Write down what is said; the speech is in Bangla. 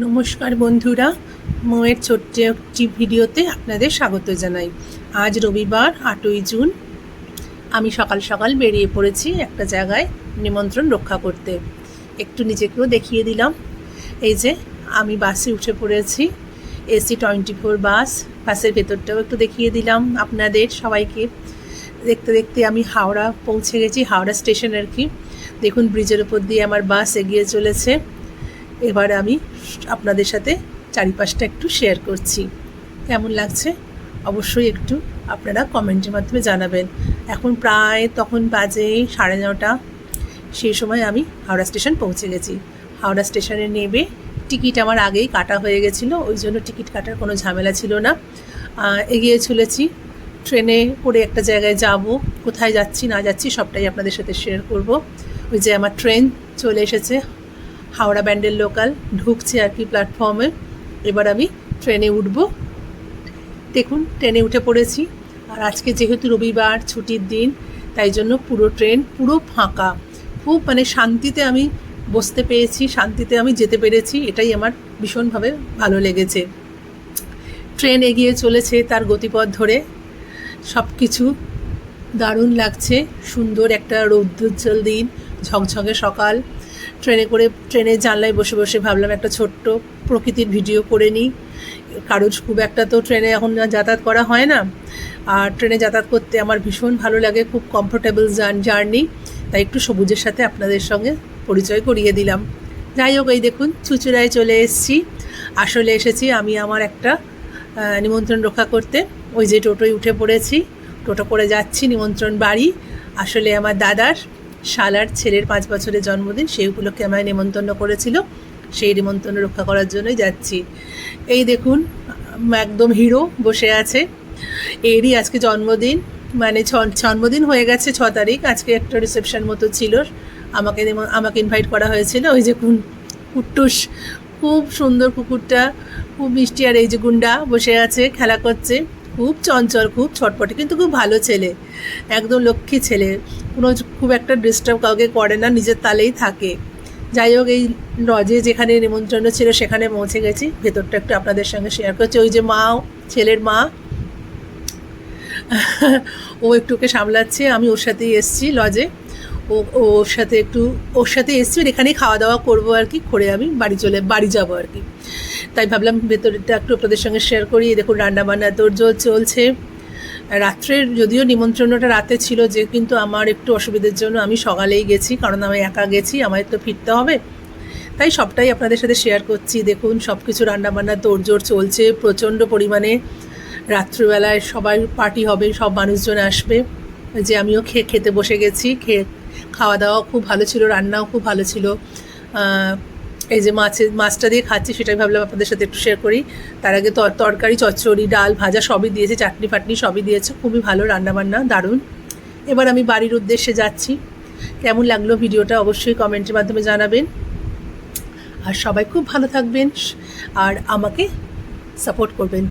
নমস্কার বন্ধুরা, মোয়ের ছোট্ট একটি ভিডিওতে আপনাদের স্বাগত জানাই। আজ রবিবার, আটই জুন। আমি সকাল সকাল বেরিয়ে পড়েছি একটা জায়গায় নিমন্ত্রণ রক্ষা করতে। একটু নিজেকেও দেখিয়ে দিলাম। এই যে, আমি বাসে উঠে পড়েছি। এসি টোয়েন্টি ফোর বাস, বাসের ভেতরটাও একটু দেখিয়ে দিলাম আপনাদের সবাইকে। দেখতে দেখতে আমি হাওড়া পৌঁছে গেছি, হাওড়া স্টেশন আর কি। দেখুন, ব্রিজের উপর দিয়ে আমার বাস এগিয়ে চলেছে। এবার আমি আপনাদের সাথে চারিপাশটা একটু শেয়ার করছি। কেমন লাগছে? অবশ্যই একটু আপনারা কমেন্টের মাধ্যমে জানাবেন। এখন প্রায় তখন বাজে সাড়ে নটা। সেই সময় আমি হাওড়া স্টেশন পৌঁছে গেছি। হাওড়া স্টেশনে নেবে টিকিট আমার আগেই কাটা হয়ে গেছিল, ওই জন্য টিকিট কাটার কোনো ঝামেলা ছিল না। এগিয়ে চলেছি। ট্রেনে করে একটা জায়গায় যাব, কোথায় যাচ্ছি, না যাচ্ছি সবটাই আপনাদের সাথে শেয়ার করব। ওই যে আমার ট্রেন চলে এসেছে হাওড়া ব্যান্ডেল লোকাল ঢুকছে আর কি প্ল্যাটফর্মে এবার আমি ট্রেনে উঠব। দেখুন ট্রেনে উঠে পড়েছি। আর আজকে যেহেতু রবিবার, ছুটির দিন, তাই জন্য পুরো ট্রেন পুরো ফাঁকা। খুব মানে শান্তিতে আমি বসতে পেরেছি, শান্তিতে আমি যেতে পেরেছি। এটাই আমার ভীষণভাবে ভালো লেগেছে। ট্রেন এগিয়ে চলেছে তার গতিপথ ধরে। সব কিছু দারুণ লাগছে। সুন্দর একটা রৌদ্রোজ্জ্বল দিন, ঝকঝকে সকাল। ট্রেনে করে, ট্রেনের জানলায় বসে বসে ভাবলাম একটা ছোট্ট প্রকৃতির ভিডিও করে নিই। কারোর খুব একটা তো ট্রেনে এখন যাতায়াত করা হয় না। আর ট্রেনে যাতায়াত করতে আমার ভীষণ ভালো লাগে, খুব কমফোর্টেবল জার্নি। তাই একটু সবুজের সাথে আপনাদের সঙ্গে পরিচয় করিয়ে দিলাম। যাই হোক, এই দেখুন, চুচুড়ায় চলে এসেছি। আসলে এসেছি আমি আমার একটা নিমন্ত্রণ রক্ষা করতে। ওই যে টোটোয় উঠে পড়েছি। টোটো করে যাচ্ছি, নিমন্ত্রণ বাড়ি। আসলে আমার দাদার শালার ছেলের পাঁচ বছরের জন্মদিন সেই উপলক্ষে আমায় নিমন্ত্রণ করেছিল। সেই নিমন্ত্রণ রক্ষা করার জন্যই যাচ্ছি। এই দেখুন, একদম হিরো বসে আছে। এরই আজকে জন্মদিন মানে জন্মদিন হয়ে গেছে ছ তারিখ। আজকে একটা রিসেপশন মতো ছিল। আমাকে আমাকে ইনভাইট করা হয়েছিল। ওই যে কুন, কুট্টুস, খুব সুন্দর কুকুরটা, খুব মিষ্টি। আর এই যে গুন্ডা বসে আছে, খেলা করছে। খুব চঞ্চল, খুব ছটপটে, কিন্তু খুব ভালো ছেলে। একদম লক্ষ্মী ছেলে। কোনো খুব একটা ডিস্টার্ব কাউকে করে না, নিজের তালেই থাকে। যাই হোক, এই লজে যেখানে নিমন্ত্রণ ছিল, সেখানে পৌঁছে গেছি। ভেতরটা একটু আপনাদের সঙ্গে শেয়ার করছি। ওই যে মা, ছেলের মা, ও একটুকে সামলাচ্ছে। আমি ওর সাথেই এসছি লজে। ও ওর সাথে একটু, ওর সাথে এসছি এখানেই খাওয়া দাওয়া করব আর কি, করে আমি বাড়ি চলে, বাড়ি যাব আর কি। তাই ভাবলাম ভেতরটা একটু আপনাদের সঙ্গে শেয়ার করি। দেখুন, রান্নাবান্না তোড়জোড় চলছে। রাত্রের যদিও নিমন্ত্রণটা রাতে ছিল, যে কিন্তু আমার একটু অসুবিধার জন্য আমি সকালেই গেছি, কারণ আমি একা গেছি আমার তো ফিরতে হবে। তাই সবটাই আপনাদের সাথে শেয়ার করছি। দেখুন সব কিছু রান্নাবান্না তোড়জোড় চলছে, প্রচণ্ড পরিমাণে রাত্রিবেলায় সবাই পার্টি হবে, সব মানুষজন আসবে। যে আমিও খেয়ে খেতে বসে গেছি খেয়ে খাওয়া দাওয়া খুব ভালো ছিল, রান্নাও খুব ভালো ছিল। এই যে মাছের মাছটা দিয়ে খাচ্ছি সেটাই ভাবলাম আপনাদের সাথে একটু শেয়ার করি। তার আগে তর- তরকারি, চচ্চড়ি, ডাল, ভাজা সবই দিয়েছে, চাটনি ফাটনি সবই দিয়েছে, খুবই ভালো রান্নাবান্না, দারুণ। এবার আমি বাড়ির উদ্দেশ্যে যাচ্ছি। কেমন লাগল ভিডিওটা অবশ্যই কমেন্টের মাধ্যমে জানাবেন। আর সবাই খুব ভালো থাকবেন আর আমাকে সাপোর্ট করবেন।